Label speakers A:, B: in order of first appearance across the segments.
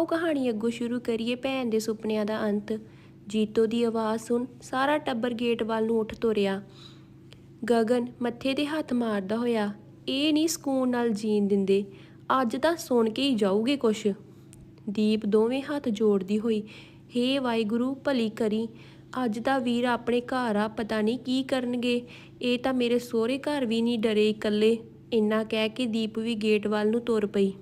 A: ਉਹ ਕਹਾਣੀ ਅੱਗੋਂ ਸ਼ੁਰੂ ਕਰੀਏ ਭੈਣ ਦੇ ਸੁਪਨਿਆਂ ਦਾ ਅੰਤ। ਜੀਤੋ ਦੀ ਆਵਾਜ਼ ਸੁਣ ਸਾਰਾ ਟੱਬਰ ਗੇਟ ਵੱਲ ਨੂੰ ਉੱਠ ਤੁਰਿਆ। ਗਗਨ ਮੱਥੇ ਤੇ ਹੱਥ ਮਾਰਦਾ ਹੋਇਆ, ਇਹ ਨਹੀਂ ਸਕੂਨ ਨਾਲ ਜੀਣ ਦਿੰਦੇ, ਅੱਜ ਤਾਂ ਸੁਣ ਕੇ ਹੀ ਜਾਊਗੇ ਕੁਛ। ਦੀਪ ਦੋਵੇਂ ਹੱਥ ਜੋੜਦੀ ਹੋਈ, ਹੇ ਵਾਹਿਗੁਰੂ ਭਲੀ ਕਰੀ, ਅੱਜ ਦਾ ਵੀਰ ਆਪਣੇ ਘਰ ਆ, ਪਤਾ ਨਹੀਂ ਕੀ ਕਰਨਗੇ, ਇਹ ਤਾਂ ਮੇਰੇ ਸਹੁਰੇ ਘਰ ਵੀ ਨਹੀਂ ਡਰੇ ਇਕੱਲੇ, ਇੰਨਾ ਕਹਿ ਕੇ ਦੀਪ ਵੀ ਗੇਟ ਵੱਲ ਨੂੰ ਤੁਰ ਪਈ।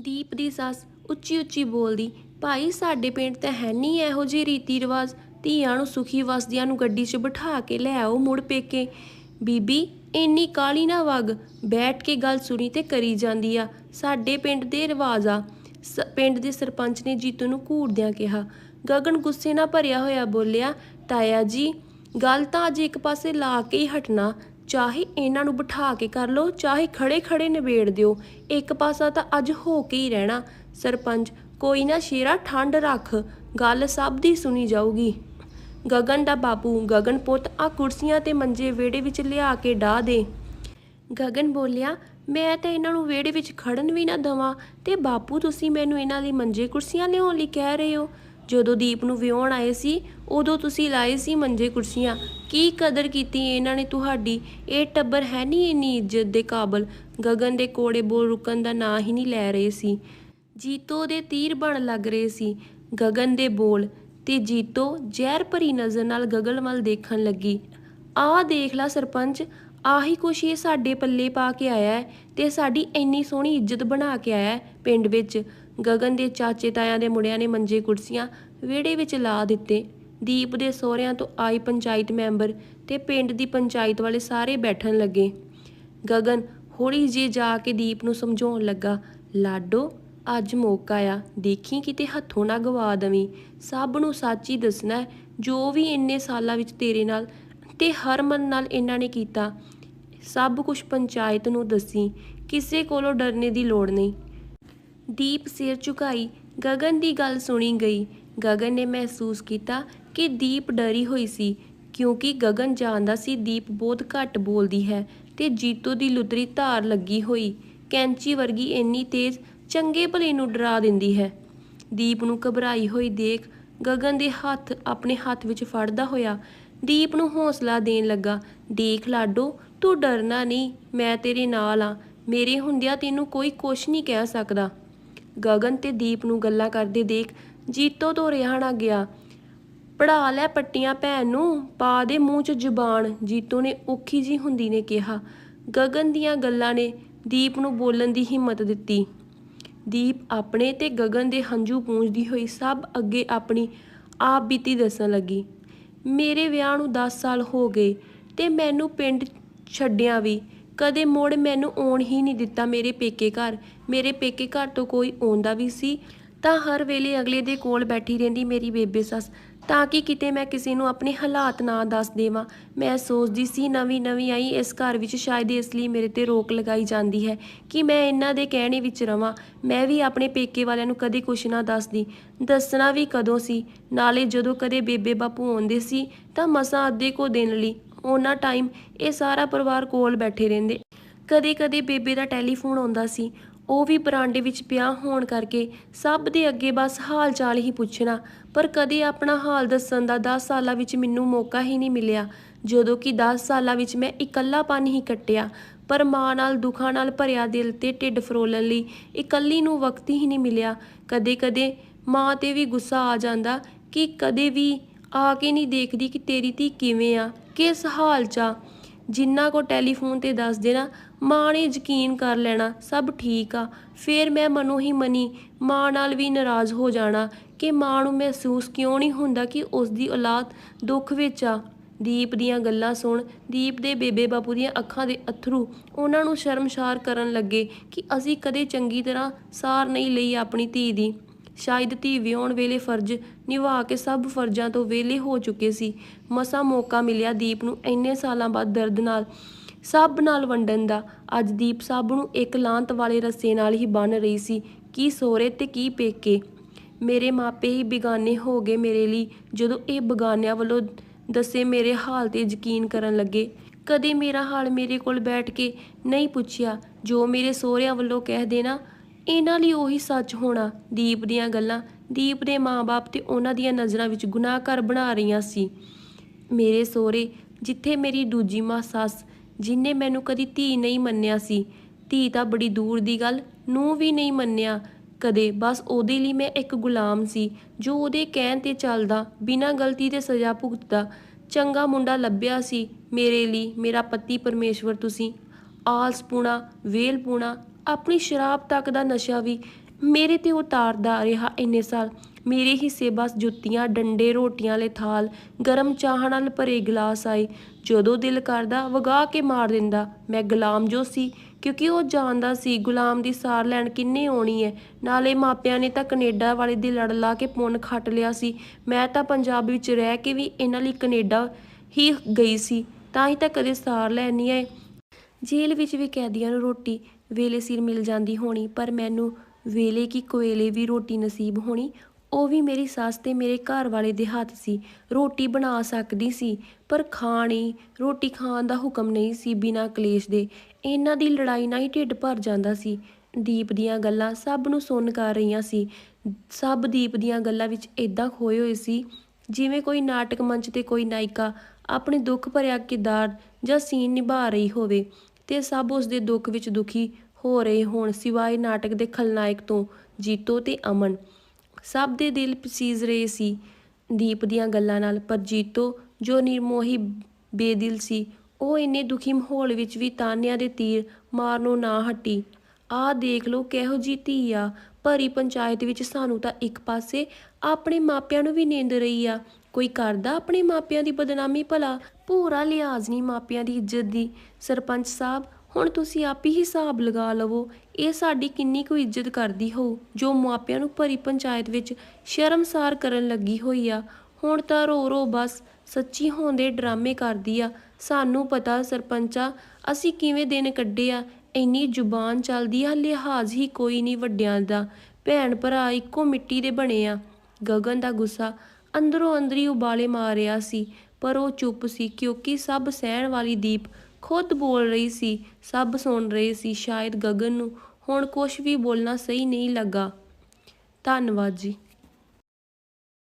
A: ਦੀਪ ਦੀ ਸੱਸ ਉੱਚੀ ਉੱਚੀ ਬੋਲਦੀ, ਭਾਈ, ਸਾਡੇ ਪਿੰਡ ਤਾਂ ਹੈ ਨਹੀਂ ਇਹੋ ਜਿਹੇ ਰੀਤੀ ਰਿਵਾਜ। ਧੀਆਂ ਨੂੰ ਸੁਖੀ ਵਸਦਿਆਂ ਨੂੰ ਗੱਡੀ 'ਚ ਬਿਠਾ ਕੇ ਲੈ ਆਓ ਮੁੜ ਪੇਕੇ। ਬੀਬੀ, ਇੰਨੀ ਕਾਲੀ ਨਾ ਵਗ। ਬੈਠ ਕੇ ਗੱਲ ਸੁਣੀ ਤੇ ਕਰੀ ਜਾਂਦੀ ਆ। ਸਾਡੇ ਪਿੰਡ ਦੇ ਰਿਵਾਜ ਆ। ਸ- ਪਿੰਡ ਦੇ ਸਰਪੰਚ ਨੇ ਜੀਤੂ ਨੂੰ ਘੂਰਦਿਆਂ ਕਿਹਾ, ਗਗਨ ਗੁੱਸੇ ਨਾਲ ਭਰਿਆ ਹੋਇਆ ਬੋਲਿਆ, ਤਾਇਆ ਜੀ, ਗੱਲ ਤਾਂ ਅੱਜ ਇੱਕ ਪਾਸੇ ਲਾ ਕੇ ਹੀ ਹਟਣਾ। ਚਾਹੇ ਇਹਨਾਂ ਨੂੰ ਬਿਠਾ ਕੇ ਕਰ ਲਓ, ਚਾਹੇ ਖੜੇ ਖੜੇ ਨਿਬੇੜ ਦਿਓ, ਇੱਕ ਪਾਸਾ ਤਾਂ ਅੱਜ ਹੋ ਕੇ ਹੀ ਰਹਿਣਾ। ਸਰਪੰਚ, ਕੋਈ ਨਾ ਸ਼ੇਰਾ ਠੰਡ ਰੱਖ, ਗੱਲ ਸਭ ਦੀ ਸੁਣੀ ਜਾਊਗੀ। ਗਗਨ ਦਾ ਬਾਪੂ, ਗਗਨ ਪੁੱਤ ਆ ਕੁਰਸੀਆਂ ਤੇ ਮੰਜੇ ਵਿਹੜੇ ਵਿੱਚ ਲਿਆ ਕੇ ਢਾ ਦੇ। ਗਗਨ ਬੋਲਿਆ, ਮੈਂ ਤਾਂ ਇਹਨਾਂ ਨੂੰ ਵਿਹੜੇ ਵਿੱਚ ਖੜਨ ਵੀ ਨਾ ਦਵਾਂ ਤੇ ਬਾਪੂ, ਤੁਸੀਂ ਮੈਨੂੰ ਇਹਨਾਂ ਲਈ ਮੰਜੇ ਕੁਰਸੀਆਂ ਲਿਆਉਣ ਲਈ ਕਹਿ ਰਹੇ ਹੋ? ਜਦੋਂ ਦੀਪ ਨੂੰ ਵਿਆਹਣ ਆਏ ਸੀ, ਉਦੋਂ ਤੁਸੀਂ ਲਾਏ ਸੀ ਮੰਜੇ ਕੁਰਸੀਆਂ। ਕੀ ਕਦਰ ਕੀਤੀ ਇਹਨਾਂ ਨੇ ਤੁਹਾਡੀ? ਇਹ ਟੱਬਰ ਹੈ ਨਹੀਂ ਇੰਨੀ ਇੱਜ਼ਤ ਦੇ ਕਾਬਲ। ਗਗਨ ਦੇ ਕੋੜੇ ਬੋਲ ਰੁਕਣ ਦਾ ਨਾਂ ਹੀ ਨਹੀਂ ਲੈ ਰਹੇ ਸੀ। ਜੀਤੋ ਦੇ ਤੀਰ ਬਣ ਲੱਗ ਰਹੇ ਸੀ। ਗਗਨ ਦੇ ਬੋਲ ਤੇ ਜੀਤੋ ਜ਼ਹਿਰ ਭਰੀ ਨਜ਼ਰ ਨਾਲ ਗਗਨ ਵੱਲ ਦੇਖਣ ਲੱਗੀ। ਆਹ ਦੇਖ ਲੈ ਸਰਪੰਚ, ਆਹੀ ਕੁਛ ਇਹ ਸਾਡੇ ਪੱਲੇ ਪਾ ਕੇ ਆਇਆ ਹੈ ਤੇ ਸਾਡੀ ਇੰਨੀ ਸੋਹਣੀ ਇੱਜ਼ਤ ਬਣਾ ਕੇ ਆਇਆ ਪਿੰਡ ਵਿੱਚ। ਗਗਨ ਦੇ ਚਾਚੇ ਤਾਇਆਂ ਦੇ ਮੁੰਡਿਆਂ ਨੇ ਮੰਜੇ ਕੁਰਸੀਆਂ ਵਿਹੜੇ ਵਿੱਚ ਲਾ ਦਿੱਤੇ। ਦੀਪ ਦੇ ਸਹੁਰਿਆਂ ਤੋਂ ਆਈ ਪੰਚਾਇਤ ਮੈਂਬਰ ਤੇ ਪਿੰਡ ਦੀ ਪੰਚਾਇਤ ਵਾਲੇ ਸਾਰੇ ਬੈਠਣ ਲੱਗੇ। ਗਗਨ ਹੌਲੀ ਜੇ ਜਾ ਕੇ ਦੀਪ ਨੂੰ ਸਮਝਾਉਣ ਲੱਗਾ, ਲਾਡੋ, ਅੱਜ ਮੌਕਾ ਆ। ਦੇਖੀ ਕਿਤੇ ਹੱਥੋਂ ਨਾ ਗਵਾ ਦਵੀਂ। ਸਭ ਨੂੰ ਸੱਚ ਹੀ ਦੱਸਣਾ ਜੋ ਵੀ ਇੰਨੇ ਸਾਲਾਂ ਵਿੱਚ ਤੇਰੇ ਨਾਲ ਤੇ ਹਰਮਨ ਨਾਲ ਇਹਨਾਂ ਨੇ ਕੀਤਾ, ਸਭ ਕੁਝ ਪੰਚਾਇਤ ਨੂੰ ਦੱਸੀ। ਕਿਸੇ ਕੋਲੋਂ ਡਰਨੇ ਦੀ ਲੋੜ ਨਹੀਂ। ਦੀਪ ਸਿਰ ਝੁਕਾਈ, ਗਗਨ ਦੀ ਗੱਲ ਸੁਣੀ ਗਈ। ਗਗਨ ਨੇ ਮਹਿਸੂਸ ਕੀਤਾ ਕਿ ਦੀਪ ਡਰੀ ਹੋਈ ਸੀ, ਕਿਉਂਕਿ ਗਗਨ ਜਾਣਦਾ ਸੀ ਦੀਪ ਬਹੁਤ ਘੱਟ ਬੋਲਦੀ ਹੈ ਤੇ ਜੀਤੋ ਦੀ ਲੁਤਰੀ ਧਾਰ ਲੱਗੀ ਹੋਈ। ਕੈਂਚੀ ਵਰਗੀ ਇੰਨੀ ਤੇਜ਼, ਚੰਗੇ ਭਲੇ ਨੂੰ ਡਰਾ ਦਿੰਦੀ ਹੈ। ਦੀਪ ਨੂੰ ਘਬਰਾਈ ਹੋਈ ਦੇਖ ਗਗਨ ਦੇ ਹੱਥ ਆਪਣੇ ਹੱਥ ਵਿੱਚ ਫੜਦਾ ਹੋਇਆ ਦੀਪ ਨੂੰ ਹੌਸਲਾ ਦੇਣ ਲੱਗਾ। ਦੇਖ ਲਾਡੋ, ਤੂੰ ਡਰਨਾ ਨਹੀਂ, ਮੈਂ ਤੇਰੇ ਨਾਲ ਆ ਮੇਰੇ ਹੁੰਦਿਆਂ ਤੈਨੂੰ ਕੋਈ ਕੁਛ ਨਹੀਂ ਕਹਿ ਸਕਦਾ। ਗਗਨ ਤੇ ਦੀਪ ਨੂੰ ਗੱਲਾਂ ਕਰਦੇ ਦੇਖ ਜੀਤੋ ਤੋਂ ਰਿਹਾ ਨਾ ਗਿਆ। ਪੜਾ ਲੈ ਪੱਟੀਆਂ ਭੈਣ ਨੂੰ, ਪਾ ਦੇ ਮੂੰਹ 'ਚ ਜ਼ੁਬਾਨ, ਜੀਤੋ ਨੇ ਔਖੀ ਜੀ ਹੁੰਦੀ ਨੇ ਕਿਹਾ। ਗਗਨ ਦੀਆਂ ਗੱਲਾਂ ਨੇ ਦੀਪ ਨੂੰ ਬੋਲਣ ਦੀ ਹਿੰਮਤ ਦਿੱਤੀ। ਦੀਪ ਆਪਣੇ ਤੇ ਗਗਨ ਦੇ ਹੰਝੂ ਪੂੰਝਦੀ ਹੋਈ ਸਭ ਅੱਗੇ ਆਪਣੀ ਆਪ ਬੀਤੀ ਦੱਸਣ ਲੱਗੀ। ਮੇਰੇ ਵਿਆਹ ਨੂੰ 10 ਸਾਲ ਹੋ ਗਏ ਤੇ ਮੈਨੂੰ ਪਿੰਡ ਛੱਡਿਆ ਵੀ। ਕਦੇ ਮੋੜ ਮੈਨੂੰ ਆਉਣ ਹੀ ਨਹੀਂ ਦਿੱਤਾ ਮੇਰੇ ਪੇਕੇ ਘਰ। ਮੇਰੇ ਪੇਕੇ ਘਰ ਤੋਂ ਕੋਈ ਆਉਂਦਾ ਵੀ ਸੀ, ਤਾਂ ਹਰ ਵੇਲੇ ਅਗਲੇ ਦੇ ਕੋਲ ਬੈਠੀ ਰਹਿੰਦੀ ਮੇਰੀ ਬੇਬੇ ਸੱਸ। ਤਾਂ ਕਿ ਕਿਤੇ ਮੈਂ ਕਿਸੇ ਨੂੰ ਆਪਣੇ ਹਾਲਾਤ ਨਾ ਦੱਸ ਦੇਵਾਂ। ਮੈਂ ਸੋਚਦੀ ਸੀ, ਨਵੀਂ ਨਵੀਂ ਆਈ ਇਸ ਘਰ ਵਿੱਚ ਸ਼ਾਇਦ ਇਸ ਲਈ ਮੇਰੇ ਤੇ ਰੋਕ ਲਗਾਈ ਜਾਂਦੀ ਹੈ ਕਿ ਮੈਂ ਇਹਨਾਂ ਦੇ ਕਹਿਣੇ ਵਿੱਚ ਰਵਾਂ। ਮੈਂ ਵੀ ਆਪਣੇ ਪੇਕੇ ਵਾਲਿਆਂ ਨੂੰ ਕਦੇ ਕੁਛ ਨਾ ਦੱਸਦੀ। ਦੱਸਣਾ ਵੀ ਕਦੋਂ ਸੀ? ਨਾਲੇ ਜਦੋਂ ਕਦੇ ਬੇਬੇ ਬਾਪੂ ਆਉਂਦੇ ਸੀ, ਤਾਂ ਮਸਾਂ ਅੱਧੇ ਕੋ ਦਿਨ ਲਈ ਉਹਨਾਂ ਟਾਈਮ ਇਹ ਸਾਰਾ ਪਰਿਵਾਰ ਕੋਲ ਬੈਠੇ ਰਹਿੰਦੇ। ਕਦੇ ਕਦੇ ਬੇਬੇ ਦਾ ਟੈਲੀਫੋਨ ਆਉਂਦਾ ਸੀ। ਉਹ ਵੀ ਬਰਾਂਡੇ ਵਿੱਚ ਪਿਆ ਹੋਣ ਕਰਕੇ ਸਭ ਦੇ ਅੱਗੇ ਬਸ ਹਾਲ ਚਾਲ ਹੀ ਪੁੱਛਣਾ। ਪਰ ਕਦੇ ਆਪਣਾ ਹਾਲ ਦੱਸਣ ਦਾ 10 ਸਾਲਾਂ ਵਿੱਚ ਮੈਨੂੰ ਮੌਕਾ ਹੀ ਨਹੀਂ ਮਿਲਿਆ। ਜਦੋਂ ਕਿ 10 ਸਾਲਾਂ ਵਿੱਚ ਮੈਂ ਇਕੱਲਾਪਨ ਹੀ ਕੱਟਿਆ। ਪਰ ਮਾਂ ਨਾਲ ਦੁੱਖਾਂ ਨਾਲ ਭਰਿਆ ਦਿਲ ਤੇ ਢਿੱਡ ਫਰੋਲਣ ਲਈ ਇਕੱਲੀ ਨੂੰ ਵਕਤ ਹੀ ਨਹੀਂ ਮਿਲਿਆ। ਕਦੇ-ਕਦੇ ਮਾਂ ਤੇ ਵੀ ਗੁੱਸਾ ਆ ਜਾਂਦਾ ਕਿ ਕਦੇ ਵੀ ਆ ਕੇ ਨਹੀਂ ਦੇਖਦੀ ਕਿ ਤੇਰੀ ਧੀ ਕਿਵੇਂ ਆ, ਕਿਸ ਹਾਲ 'ਚ ਆ। ਜਿੰਨਾ ਕੋ ਟੈਲੀਫੋਨ ਤੇ ਦੱਸ ਦੇਣਾ ਮਾਂ ਨੇ ਯਕੀਨ ਕਰ ਲੈਣਾ, ਸਭ ਠੀਕ ਆ। ਫਿਰ ਮੈਂ ਮਨੋਂ ਹੀ ਮਨੀ ਮਾਂ ਨਾਲ ਵੀ ਨਾਰਾਜ਼ ਹੋ ਜਾਣਾ ਕਿ ਮਾਂ ਨੂੰ ਮਹਿਸੂਸ ਕਿਉਂ ਨਹੀਂ ਹੁੰਦਾ ਕਿ ਉਸ ਦੀ ਔਲਾਦ ਦੁੱਖ ਵਿੱਚ ਆ। ਦੀਪ ਦੀਆਂ ਗੱਲਾਂ ਸੁਣ, ਦੀਪ ਦੇ ਬੇਬੇ ਬਾਪੂ ਦੀਆਂ ਅੱਖਾਂ ਦੇ ਅਥਰੂ ਉਹਨਾਂ ਨੂੰ ਸ਼ਰਮਸ਼ਾਰ ਕਰਨ ਲੱਗੇ ਕਿ ਅਸੀਂ ਕਦੇ ਚੰਗੀ ਤਰ੍ਹਾਂ ਸਾਰ ਨਹੀਂ ਲਈ ਆਪਣੀ ਧੀ ਦੀ। ਸ਼ਾਇਦ ਧੀ ਵਿਆਹੁਣ ਵੇਲੇ ਫਰਜ਼ ਨਿਭਾ ਕੇ ਸਭ ਫਰਜ਼ਾਂ ਤੋਂ ਵਿਹਲੇ ਹੋ ਚੁੱਕੇ ਸੀ। ਮਸਾ ਮੌਕਾ ਮਿਲਿਆ ਦੀਪ ਨੂੰ ਇੰਨੇ ਸਾਲਾਂ ਬਾਅਦ ਦਰਦ ਨਾਲ, ਸਭ ਨਾਲ ਵੰਡਣ ਦਾ। ਅੱਜ ਦੀਪ ਸਭ ਨੂੰ ਇੱਕ ਲਾਂਤ ਵਾਲੇ ਰਸੇ ਨਾਲ ਹੀ ਬੰਨ ਰਹੀ ਸੀ। ਕੀ ਸੋਰੇ ਤੇ ਕੀ ਪੇਕੇ? ਮੇਰੇ ਮਾਪੇ ਹੀ ਬਿਗਾਨੇ ਹੋ ਗਏ ਮੇਰੇ ਲਈ। ਜਦੋਂ ਇਹ ਬਗਾਨਿਆਂ ਵੱਲੋਂ ਦੱਸੇ ਮੇਰੇ ਹਾਲ ਤੇ ਯਕੀਨ ਕਰਨ ਲੱਗੇ, ਕਦੇ ਮੇਰਾ ਹਾਲ ਮੇਰੇ ਕੋਲ ਬੈਠ ਕੇ ਨਹੀਂ ਪੁੱਛਿਆ। ਜੋ ਮੇਰੇ ਸਹੁਰਿਆਂ ਵੱਲੋਂ ਕਹਿ ਦੇਣਾ ਇਹਨਾਂ ਲਈ ਉਹੀ ਸੱਚ ਹੋਣਾ। ਦੀਪ ਦੀਆਂ ਗੱਲਾਂ। ਦੀਪ ਦੇ ਮਾਪੇ ਤੇ ਉਹਨਾਂ ਦੀਆਂ ਨਜ਼ਰਾਂ ਵਿੱਚ ਗੁਨਾਹਗਰ ਬਣਾ ਰਹੀਆਂ ਸੀ। ਮੇਰੇ ਸਹੁਰੇ, ਜਿੱਥੇ ਮੇਰੀ ਦੂਜੀ ਮਾਂ ਸੱਸ, ਜਿਨੇ ਮੈਨੂੰ ਕਦੀ ਧੀ ਨਹੀਂ ਮੰਨਿਆ ਸੀ। ਧੀ ਤਾਂ ਬੜੀ ਦੂਰ ਦੀ ਗੱਲ ਨੂੰ ਵੀ ਨਹੀਂ ਮੰਨਿਆ। ਕਦੇ ਬਸ ਉਹਦੇ ਲਈ ਮੈਂ ਇੱਕ ਗੁਲਾਮ ਸੀ, ਜੋ ਉਹਦੇ ਕਹਿਣ ਤੇ ਚੱਲਦਾ, ਬਿਨਾਂ ਗਲਤੀ ਦੇ ਸਜ਼ਾ ਭੁਗਤਦਾ। ਚੰਗਾ ਮੁੰਡਾ ਲੱਭਿਆ ਸੀ। ਮੇਰੇ ਲਈ, ਮੇਰਾ ਪਤੀ ਪਰਮੇਸ਼ਵਰ ਤੁਸੀਂ। ਆਲਸ ਪੂਣਾ, ਵੇਲ ਪੂਣਾ, ਆਪਣੀ ਸ਼ਰਾਬ ਤੱਕ ਦਾ ਨਸ਼ਾ ਵੀ ਮੇਰੇ ਤੇ ਉਤਾਰਦਾ ਰਿਹਾ ਇੰਨੇ ਸਾਲ। ਮੇਰੇ ਹਿੱਸੇ ਬਸ ਜੁੱਤੀਆਂ, ਡੰਡੇ, ਰੋਟੀਆਂ ਵਾਲੇ ਥਾਲ, ਗਰਮ ਚਾਹ ਨਾਲ ਭਰੇ ਗਲਾਸ ਆਏ। ਜਦੋਂ ਦਿਲ ਕਰਦਾ ਵਗਾ ਕੇ ਮਾਰ ਦਿੰਦਾ, ਮੈਂ ਗੁਲਾਮ ਜੋ ਸੀ, ਕਿਉਂਕਿ ਉਹ ਜਾਣਦਾ ਸੀ ਗੁਲਾਮ ਦੀ ਸਾਰ ਲੈਣ ਕਿੰਨੇ ਆਉਣੀ ਹੈ ਨਾਲੇ ਮਾਪਿਆਂ ਨੇ ਤਾਂ ਕੈਨੇਡਾ ਵਾਲੇ ਦੀ ਲੜ ਲਾ ਕੇ ਪੁੰਨ ਖੱਟ ਲਿਆ ਸੀ। ਮੈਂ ਤਾਂ ਪੰਜਾਬ ਵਿੱਚ ਰਹਿ ਕੇ ਵੀ ਇਹਨਾਂ ਲਈ ਕੈਨੇਡਾ ਹੀ ਗਈ ਸੀ, ਤਾਂ ਹੀ ਤਾਂ ਕਦੇ ਸਾਰ ਲੈਣੀ ਹੈ ਜੇਲ੍ਹ ਵਿੱਚ ਵੀ ਕੈਦੀਆਂ ਨੂੰ ਰੋਟੀ ਵੇਲੇ ਸਿਰ ਮਿਲ ਜਾਂਦੀ ਹੋਣੀ, ਪਰ ਮੈਨੂੰ ਵੇਲੇ ਕੀ ਕੋਇਲੇ ਵੀ ਰੋਟੀ ਨਸੀਬ ਹੋਣੀ, ਉਹ ਵੀ ਮੇਰੀ ਸੱਸ ਤੇ ਮੇਰੇ ਘਰ ਵਾਲੇ ਦੇ ਹੱਥ ਸੀ। ਰੋਟੀ ਬਣਾ ਸਕਦੀ ਸੀ, ਪਰ ਖਾਣੀ, ਰੋਟੀ ਖਾਣ ਦਾ ਹੁਕਮ ਨਹੀਂ ਸੀ ਬਿਨਾਂ ਕਲੇਸ਼ ਦੇ। ਇਹਨਾਂ ਦੀ ਲੜਾਈ ਨਾਲ ਹੀ ਢਿੱਡ ਭਰ ਜਾਂਦਾ ਸੀ। ਦੀਪ ਦੀਆਂ ਗੱਲਾਂ ਸਭ ਨੂੰ ਸੁਣ ਕਰ ਰਹੀਆਂ ਸੀ। ਸਭ ਦੀਪ ਦੀਆਂ ਗੱਲਾਂ ਵਿੱਚ ਇਦਾਂ ਖੋਏ ਹੋਏ ਸੀ, ਜਿਵੇਂ ਕੋਈ ਨਾਟਕ ਮੰਚ ਤੇ ਕੋਈ ਨਾਇਕਾ ਆਪਣੇ ਦੁੱਖ ਭਰਿਆ ਕਿਰਦਾਰ ਜਾਂ ਸੀਨ ਨਿਭਾ ਰਹੀ ਹੋਵੇ। ਤੇ ਸਭ ਉਸ ਦੇ ਦੁੱਖ ਵਿੱਚ ਦੁਖੀ ਹੋ ਰਹੇ ਹੋਣ ਸਿਵਾਏ ਨਾਟਕ ਦੇ ਖਲਨਾਇਕ ਤੋਂ ਜੀਤੋ ਤੇ ਅਮਨ। ਸਭ ਦੇ ਦਿਲ ਪਸੀਜ ਰਹੇ ਸੀ। ਦੀਪ ਦੀਆਂ ਗੱਲਾਂ ਨਾਲ, ਪਰ ਜੀਤੋ ਜੋ ਨਿਰਮੋਹੀ, ਬੇਦਿਲ ਸੀ, ਉਹ ਇੰਨੇ ਦੁਖੀ ਮਾਹੌਲ ਵਿੱਚ ਵੀ ਤਾਨਿਆਂ ਦੇ ਤੀਰ ਮਾਰਨੋਂ ਨਾ ਹਟੀ। ਆਹ ਦੇਖ ਲਓ ਕਿਹੋ ਜੀ ਧੀ ਆ। ਭਰੀ ਪੰਚਾਇਤ ਵਿੱਚ ਸਾਨੂੰ ਤਾਂ ਇੱਕ ਪਾਸੇ ਆਪਣੇ ਮਾਪਿਆਂ ਨੂੰ ਵੀ ਨਿੰਦ ਰਹੀ ਆ। ਕੋਈ ਕਰਦਾ ਆਪਣੇ ਮਾਪਿਆਂ ਦੀ ਬਦਨਾਮੀ ਭਲਾ? ਪੂਰਾ ਲਿਹਾਜ਼ ਨਹੀਂ ਮਾਪਿਆਂ ਦੀ ਇੱਜ਼ਤ ਦੀ। ਸਰਪੰਚ ਸਾਹਿਬ, ਹੁਣ ਤੁਸੀਂ ਆਪ ਹੀ ਹਿਸਾਬ ਲਗਾ ਲਵੋ, ਇਹ ਸਾਡੀ ਕਿੰਨੀ ਕੁ ਇੱਜ਼ਤ ਕਰਦੀ ਹੋ? ਜੋ ਮਾਪਿਆਂ ਨੂੰ ਭਰੀ ਪੰਚਾਇਤ ਵਿੱਚ ਸ਼ਰਮਸਾਰ ਕਰਨ ਲੱਗੀ ਹੋਈ ਆ। ਹੁਣ ਤਾਂ ਰੋ ਰੋ ਬਸ, ਸੱਚੀ ਹੋਣ ਦੇ ਡਰਾਮੇ ਕਰਦੀ ਆ। ਸਾਨੂੰ ਪਤਾ ਸਰਪੰਚਾ, ਅਸੀਂ ਕਿਵੇਂ ਦਿਨ ਕੱਢੇ ਆ? ਇੰਨੀ ਜ਼ੁਬਾਨ ਚੱਲਦੀ ਆ, ਲਿਹਾਜ਼ ਹੀ ਕੋਈ ਨਹੀਂ ਵੱਡਿਆਂ ਦਾ। ਭੈਣ ਭਰਾ ਇੱਕੋ ਮਿੱਟੀ ਦੇ ਬਣੇ ਆ। ਗਗਨ ਦਾ ਗੁੱਸਾ ਅੰਦਰੋਂ ਅੰਦਰੀ ਉਬਾਲੇ ਮਾਰ ਰਿਹਾ ਸੀ, ਪਰ ਉਹ ਚੁੱਪ ਸੀ ਕਿਉਂਕਿ ਸਭ ਸਹਿਣ ਵਾਲੀ ਦੀਪ ਖੁਦ ਬੋਲ ਰਹੀ ਸੀ, ਸਭ ਸੁਣ ਰਹੇ ਸੀ। ਸ਼ਾਇਦ ਗਗਨ ਨੂੰ ਹੁਣ ਕੁਝ ਵੀ ਬੋਲਣਾ ਸਹੀ ਨਹੀਂ ਲੱਗਾ। ਧੰਨਵਾਦ ਜੀ।